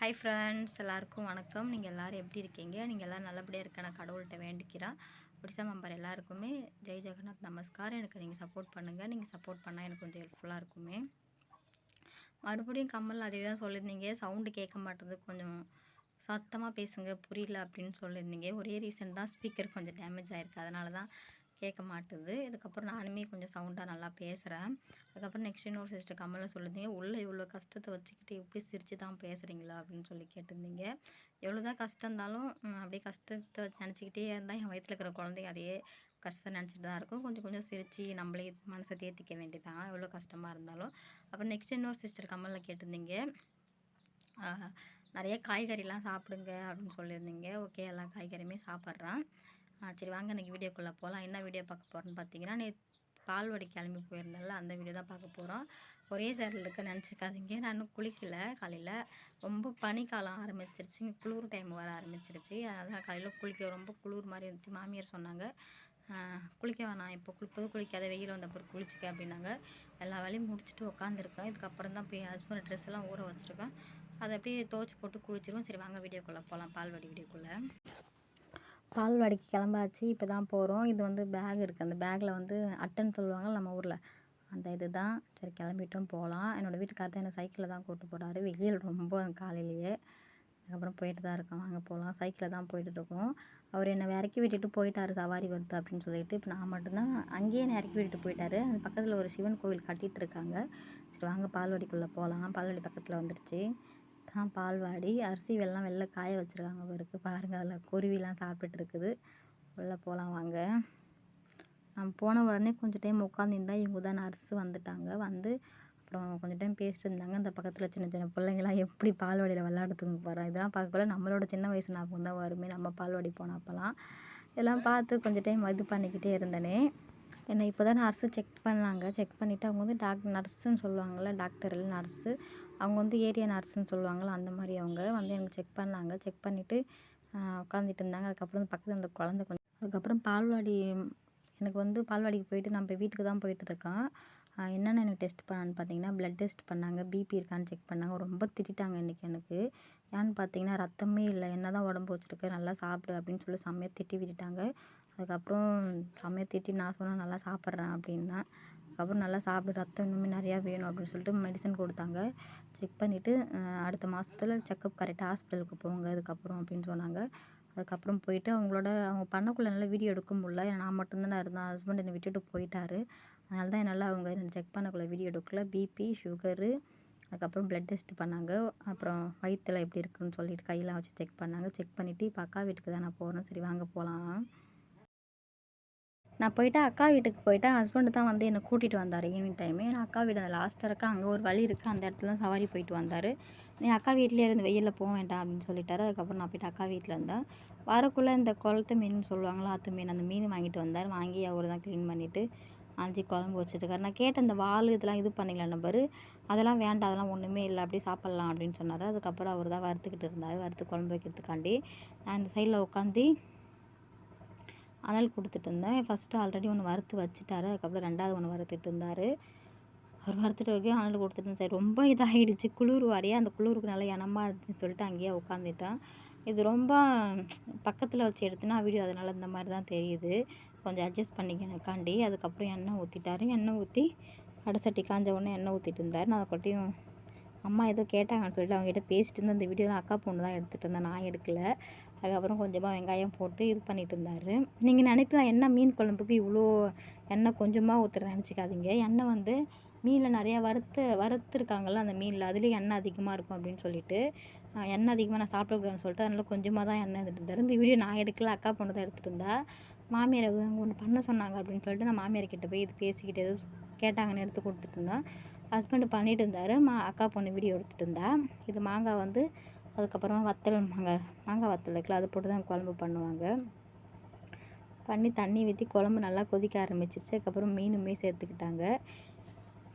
Hi friends எல்லாருக்கும் வணக்கம். நீங்கள் எல்லோரும் எப்படி இருக்கீங்க? நீங்கள் எல்லோரும் நல்லபடியாக இருக்க நான் கடவுள்கிட்ட வேண்டிக்கிறேன். ஒடிசா மெம்பர் எல்லாருக்குமே. ஜெய் ஜெகநாத் நமஸ்கார். எனக்கு நீங்கள் சப்போர்ட் பண்ணுங்கள் நீங்கள் சப்போர்ட் பண்ணால் எனக்கு கொஞ்சம் ஹெல்ப்ஃபுல்லாக இருக்குமே. மறுபடியும் கமல் அதே தான் சொல்லியிருந்தீங்க. சவுண்டு கேட்க மாட்டேது கொஞ்சம் சத்தமாக பேசுங்க. புரியல அப்படின்னு சொல்லியிருந்தீங்க. ஒரே ரீசன் தான் ஸ்பீக்கர் கொஞ்சம் டேமேஜ் ஆகிருக்கு அதனால தான் கேட்க மாட்டுது. இதுக்கப்புறம் நானுமே கொஞ்சம் சவுண்டாக நல்லா பேசுகிறேன் அதுக்கப்புறம் நெக்ஸ்ட் இன்னொரு சிஸ்டர் கமலில் சொல்லியிருந்தீங்க உள்ளே இவ்வளோ கஷ்டத்தை வச்சுக்கிட்டு எப்படி சிரித்து தான் பேசுகிறீங்களா அப்படின்னு சொல்லி கேட்டிருந்தீங்க. எவ்வளோ தான் கஷ்டம் இருந்தாலும் அப்படியே கஷ்டத்தை நினச்சிக்கிட்டே இருந்தால் என் வயிற்றில் இருக்கிற குழந்தைங்க அதையே கஷ்டம் நினச்சிட்டு தான் இருக்கும். கொஞ்சம் கொஞ்சம் சிரித்து நம்மளே மனசை தேர்த்திக்க வேண்டியதான் எவ்வளோ கஷ்டமாக இருந்தாலும். அப்புறம் நெக்ஸ்ட் இன்னொரு சிஸ்டர் கமலில் கேட்டிருந்தீங்க நிறைய காய்கறிலாம் சாப்பிடுங்க அப்படின்னு சொல்லியிருந்தீங்க. ஓகே எல்லா காய்கறியுமே சாப்பிட்றேன். சரி வாங்க இன்றைக்கி வீடியோக்குள்ளே போகலாம் என்ன வீடியோ பார்க்க போகிறேன்னு பார்த்தீங்கன்னா நீ பால்வாடி கிளம்பி போயிருந்தால அந்த வீடியோ தான் பார்க்க போகிறோம் ஒரே சேரில் இருக்க நினச்சிக்காதீங்க. நான் இன்னும் குளிக்கலை காலையில். ரொம்ப பனிக்காலம் ஆரம்பிச்சிருச்சு. இங்கே குளிர் டைம் வர ஆரம்பிச்சிருச்சு. அதனால் காலையில் குளிக்க ரொம்ப குளிர் மாதிரி இருந்துச்சு. மாமியார் சொன்னாங்க குளிக்க வேணாம். இப்போ குளிப்பது குளிக்காத வெயில் வந்த குளிச்சுக்க அப்படின்னாங்க. எல்லா வேலையும் முடிச்சுட்டு உட்காந்துருக்கேன் இதுக்கப்புறம் தான் போய் ஹஸ்பண்ட் ட்ரெஸ் எல்லாம் ஊற வச்சுருக்கேன். அதை அப்படியே துவச்சி போட்டு குளிச்சிருவோம். சரி வாங்க வீடியோக்குள்ளே போகலாம் பால்வாடி வீடியோக்குள்ளே. பால்வாடிக்கு கிளம்பாச்சு. இப்போ தான் போகிறோம் இது வந்து பேக் இருக்குது அந்த பேக்கில் வந்து அட்டைன்னு சொல்லுவாங்க நம்ம ஊரில். அந்த இது தான். சரி கிளம்பிட்டும் போகலாம் என்னோடய வீட்டுக்காரர் தான் என்ன சைக்கிளில் தான் கூப்பிட்டு போகிறாரு வெயில் ரொம்ப காலையிலேயே. அதுக்கப்புறம் போயிட்டு தான் இருக்கோம். வாங்க போகலாம் சைக்கிளில் தான் போயிட்டுருக்கோம் அவர் என்னை இறக்கி விட்டுட்டு போயிட்டார் சவாரி வருது அப்படின்னு சொல்லிட்டு. இப்போ நான் மட்டும்தான் அங்கேயே என்னை இறக்கி விட்டுட்டு போயிட்டாரு. அந்த பக்கத்தில் ஒரு சிவன் கோவில் கட்டிகிட்டு இருக்காங்க. சரி வாங்க பால்வாடிக்குள்ளே போகலாம் பால்வாடி பக்கத்தில் வந்துடுச்சு தான் பால்வாடி அரிசி வெள்ளம் வெளில காய வச்சுருக்காங்க பாருக்கு. பாருங்கள் அதில் குருவிலாம் சாப்பிட்டுட்டு இருக்குது உள்ளே போகலாம் வாங்க. நான் போன உடனே கொஞ்சம் டைம் உட்காந்துருந்தா இவங்க தான் நர்ஸு வந்துட்டாங்க. வந்து அப்புறம் கொஞ்சம் டைம் பேசிட்டு இருந்தாங்க. அந்த பக்கத்தில் சின்ன சின்ன பிள்ளைங்களாம் எப்படி பால்வாடியில் விளாடுறதுக்கு போகிறோம் இதெல்லாம் பார்க்கக்குள்ள நம்மளோட சின்ன வயசு ஞாபகம் தான் வருமே. நம்ம பால்வாடி போனோம் அப்போல்லாம் இதெல்லாம் பார்த்து கொஞ்சம் டைம் இது பண்ணிக்கிட்டே இருந்தேனே. என்னை இப்போ தான் நர்ஸு செக் பண்ணாங்க. செக் பண்ணிவிட்டு அவங்க வந்து டாக்டர் நர்ஸுன்னு சொல்லுவாங்கள்ல டாக்டர் இல்லை நர்ஸு அவங்க வந்து ஏரியா நர்ஸுன்னு சொல்லுவாங்கள்ல அந்த மாதிரி அவங்க வந்து எனக்கு செக் பண்ணாங்க. செக் பண்ணிவிட்டு உட்காந்துட்டு இருந்தாங்க. அதுக்கப்புறம் பக்கத்தில் அந்த குழந்த கொஞ்சம் அதுக்கப்புறம் பால்வாடி எனக்கு வந்து பால்வாடிக்கு போயிட்டு நான் இப்போ வீட்டுக்கு தான் போயிட்டுருக்கேன் என்னென்ன எனக்கு டெஸ்ட் பண்ணான்னு பார்த்தீங்கன்னா ப்ளட் டெஸ்ட் பண்ணாங்க பிபி இருக்கான்னு செக் பண்ணாங்க. ரொம்ப திட்டாங்க இன்றைக்கி எனக்கு. ஏன்னு பார்த்தீங்கன்னா ரத்தமே இல்லை. என்ன தான் உடம்பு வச்சுருக்கு நல்லா சாப்பிடு அப்படின்னு சொல்லி செம்மையாக திட்டி விட்டுட்டாங்க. அதுக்கப்புறம் செம்மையாக திட்டி நான் சொன்னேன் நல்லா சாப்பிட்றேன் அப்படின்னா அதுக்கப்புறம் நல்லா சாப்பிடு ரத்தம் இன்னுமே நிறையா வேணும் அப்படின்னு சொல்லிட்டு மெடிசன் கொடுத்தாங்க. செக் பண்ணிவிட்டு அடுத்த மாதத்துல செக்கப் கரெக்டாக ஹாஸ்பிட்டலுக்கு போங்க அதுக்கப்புறம் அப்படின்னு சொன்னாங்க. அதுக்கப்புறம் போயிட்டு அவங்களோட அவங்க பண்ணக்குள்ளே நல்லா வீடியோ எடுக்க முடியல. ஏன்னா நான் மட்டும்தானே இருந்தேன். ஹஸ்பண்ட் என்னை விட்டுட்டு போயிட்டாரு. அதனால தான் என்னால் அவங்க என்ன செக் பண்ணக்குள்ளே வீடியோ எடுக்கல பிபி சுகரு அதுக்கப்புறம் ப்ளட் டெஸ்ட் பண்ணாங்க. அப்புறம் வயிற்றில் எப்படி இருக்குன்னு சொல்லிட்டு கையெல்லாம் வச்சு செக் பண்ணாங்க. செக் பண்ணிவிட்டு இப்போ அக்கா வீட்டுக்கு தான் நான் போகிறேன் சரி வாங்க போகலாம் நான் போயிட்டு அக்கா வீட்டுக்கு போயிட்டேன் ஹஸ்பண்டு தான் வந்து என்னை கூட்டிகிட்டு வந்தார் ஈவினிங் டைமு நான் அக்கா வீடு அந்த லாஸ்ட்டாக இருக்கா. அங்கே ஒரு வழி இருக்குது அந்த இடத்துல தான் சவாரி போயிட்டு வந்தார். நீ அக்கா வீட்லேயே இருந்து வெயிலில் போக வேண்டாம் அப்படின்னு சொல்லிட்டாரு. அதுக்கப்புறம் நான் போயிட்டு அக்கா வீட்டில் இருந்தேன். வரக்குள்ளே இந்த குளத்து மீன் சொல்லுவாங்களா ஆற்று மீன் அந்த மீன் வாங்கிட்டு வந்தார். வாங்கி அவர் தான் க்ளீன் பண்ணிவிட்டு அஞ்சு குழம்பு வச்சுருக்காரு நான் கேட்டேன் இந்த வால் இதெல்லாம் இது பண்ணிக்கலாம் நம்பர் அதெல்லாம் வேண்டாம் அதெல்லாம் ஒன்றுமே இல்லை அப்படியே சாப்பிட்லாம் அப்படின்னு சொன்னார். அதுக்கப்புறம் அவர் தான் வறுத்துக்கிட்டு இருந்தார். வறுத்து குழம்பு வைக்கிறதுக்காண்டி நான் இந்த சைடில் உட்காந்து அனல் கொடுத்துட்டு இருந்தேன். ஃபஸ்ட்டு ஆல்ரெடி ஒன்று வறுத்து வச்சுட்டாரு. அதுக்கப்புறம் ரெண்டாவது ஒன்று வறுத்துட்டு இருந்தார். அவர் வறுத்துட்டு வைக்க அனல் கொடுத்துட்டு சரி ரொம்ப இதாகிடுச்சு குளிர் வாரியா அந்த குளிருக்கு நல்லா இனமாக இருந்துச்சுன்னு சொல்லிட்டு அங்கேயே உட்காந்துட்டேன் இது ரொம்ப பக்கத்தில் வச்சு எடுத்தேன்னா வீடியோ அதனால் இந்த மாதிரி தான் தெரியுது. கொஞ்சம் அட்ஜஸ்ட் பண்ணிக்கணுக்காண்டி அதுக்கப்புறம் எண்ணெய் ஊற்றிட்டாரு எண்ணெய் ஊற்றி சட்டி காஞ்ச உடனே எண்ணெய் ஊற்றிட்டு இருந்தார். நான் அதை கொட்டியும் அம்மா ஏதோ கேட்டாங்கன்னு சொல்லிட்டு அவங்ககிட்ட பேசிட்டு இருந்தேன். அந்த வீடியோ அக்கா பொண்ணு தான் எடுத்துகிட்டு இருந்தேன் நான் எடுக்கல. அதுக்கப்புறம் கொஞ்சமாக வெங்காயம் போட்டு இது பண்ணிகிட்டு இருந்தார். நீங்கள் நினைக்கலாம் என்ன மீன் குழம்புக்கு இவ்வளோ எண்ணெய் கொஞ்சமாக ஊற்றுற நினச்சிக்காதீங்க. எண்ணெய் வந்து மீனில் நிறையா வறுத்து வறுத்துருக்காங்கள்ல அந்த மீனில். அதுலேயும் எண்ணெய் அதிகமாக இருக்கும் அப்படின்னு சொல்லிட்டு எண்ணெய் அதிகமாக நான் சாப்பிடக்கூடாதுன்னு சொல்லிட்டு அதனால் கொஞ்சமாக தான் எண்ணெய் எடுத்துகிட்டு இந்த வீடியோ நான் எடுக்கல. அக்கா பொண்ணு தான் எடுத்துகிட்டு மாமியார் ஒன்று பண்ண சொன்னாங்க அப்படின்னு சொல்லிட்டு நான் மாமியார் கிட்ட போய் இது பேசிக்கிட்டு எதுவும் கேட்டாங்கன்னு எடுத்து கொடுத்துட்டு இருந்தேன். ஹஸ்பண்டு பண்ணிட்டு இருந்தார். மா அக்கா பொண்ணு வீடியோ எடுத்துகிட்டு இருந்தா. இது மாங்காய் வந்து அதுக்கப்புறமா வத்தல் மாங்காய் மாங்காய் வத்தல் இருக்குல்ல அது போட்டு தான் குழம்பு பண்ணுவாங்க. பண்ணி தண்ணி ஊற்றி குழம்பு நல்லா கொதிக்க ஆரம்பிச்சிருச்சு. அதுக்கப்புறம் மீனுமே சேர்த்துக்கிட்டாங்க.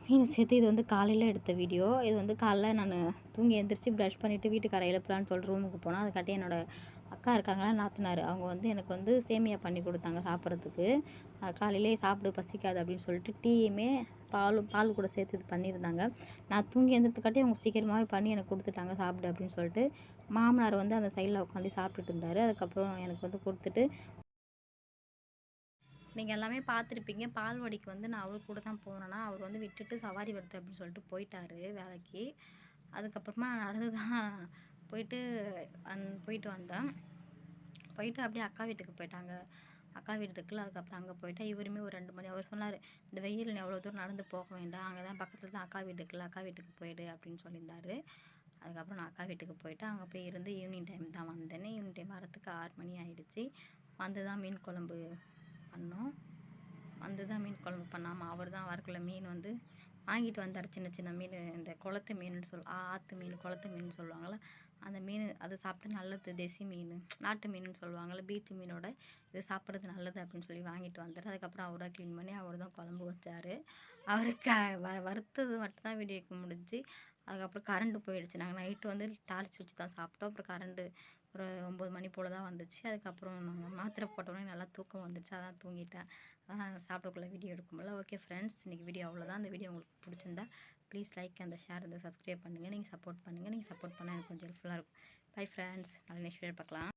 மீனை சேர்த்து இது வந்து காலையில் எடுத்த வீடியோ இது வந்து காலைல நான் தூங்கி எழுந்திரிச்சு ப்ரஷ் பண்ணிவிட்டு வீட்டுக்கார எழுப்பலான்னு சொல்லிட்டு ரூமுக்கு போனால் அதுக்காட்டி என்னோடய அக்கா இருக்காங்களா நாத்தனார். அவங்க வந்து எனக்கு வந்து சேமியா பண்ணி கொடுத்தாங்க சாப்பிட்றதுக்கு. காலையிலே சாப்பிடு பசிக்காது அப்படின்னு சொல்லிட்டு டீயுமே பாலும் பால் கூட சேர்த்து இது பண்ணியிருந்தாங்க. நான் தூங்கி எழுந்திரத்துக்காட்டி அவங்க சீக்கிரமாகவே பண்ணி எனக்கு கொடுத்துட்டாங்க சாப்பிடு அப்படின்னு சொல்லிட்டு மாமனார் வந்து அந்த சைடில் உட்காந்து சாப்பிட்டுட்டு இருந்தார். அதுக்கப்புறம் எனக்கு வந்து கொடுத்துட்டு நீங்கள் எல்லாமே பார்த்துருப்பீங்க. பால்வாடிக்கு வந்து நான் அவர் கூட தான் போனேன்னா அவர் வந்து விட்டுட்டு சவாரி வருது அப்படின்னு சொல்லிட்டு போயிட்டாரு வேலைக்கு. அதுக்கப்புறமா நான் நடந்து தான் போயிட்டு அந் போயிட்டு வந்தேன். போயிட்டு அப்படியே அக்கா வீட்டுக்கு போயிட்டாங்க. அக்கா வீடு இருக்குல்ல அதுக்கப்புறம் அங்கே போயிட்டா இவருமே ஒரு ரெண்டு மணி அவர் சொன்னார் இந்த வெயில் நீ எவ்வளோ தூரம் நடந்து போக வேண்டாம். அங்கே தான் பக்கத்தில் தான் அக்கா வீடு இருக்குல்ல அக்கா வீட்டுக்கு போயிடு அப்படின்னு சொல்லியிருந்தாரு. அதுக்கப்புறம் நான் அக்கா வீட்டுக்கு போயிட்டு அங்கே போய் இருந்து ஈவினிங் டைம் தான் வந்தேனே. ஈவினிங் டைம் வரத்துக்கு ஆறு மணி ஆயிடுச்சு. வந்து தான் மீன் குழம்பு பண்ணோம். வந்து தான் மீன் குழம்பு பண்ணாமல் அவர் தான் வரக்குள்ள மீன் வந்து வாங்கிட்டு வந்தார். சின்ன சின்ன மீன் இந்த குளத்து மீன் சொல் ஆற்று மீன் குளத்து மீன் சொல்லுவாங்கள்ல அந்த மீன் அது சாப்பிட்டு நல்லது. தேசி மீன் நாட்டு மீன் சொல்லுவாங்கள்ல பீச் மீனோட இது சாப்பிட்றது நல்லது அப்படின்னு சொல்லி வாங்கிட்டு வந்தார். அதுக்கப்புறம் அவராக க்ளீன் பண்ணி அவர் தான் குழம்பு வச்சார். அவருக்கு வ வறுத்தது மட்டும்தான் தான் வீடியோக்கு முடிஞ்சு அதுக்கப்புறம் கரண்ட்டு போயிடுச்சு. நாங்கள் நைட்டு வந்து டார்ச் வச்சு தான் சாப்பிட்டோம். அப்புறம் கரண்ட்டு ஒரு ஒம்பது மணி போல் தான் வந்துச்சு. அதுக்கப்புறம் நாங்கள் மாத்திரை போட்டோன்னே நல்லா தூக்கம் வந்துச்சு. அதான் தூங்கிட்டேன். அதான் சாப்பிடக்குள்ளே வீடியோ எடுக்கும்ல ஓகே ஃப்ரெண்ட்ஸ் இன்றைக்கி வீடியோ அவ்வளோதான் அந்த வீடியோ உங்களுக்கு பிடிச்சிருந்தா ப்ளீஸ் லைக் அந்த ஷேர் அந்த சப்ஸ்கிரைப் பண்ணுங்கள் நீங்கள் சப்போர்ட் பண்ணுங்கள் நீங்கள் சப்போர்ட் பண்ணால் எனக்கு கொஞ்சம் ஹெல்ப்ஃபுல்லாக இருக்கும். பை ஃப்ரெண்ட்ஸ் நல்ல நெக்ஸ்ட் வீடியோ பார்க்கலாம்.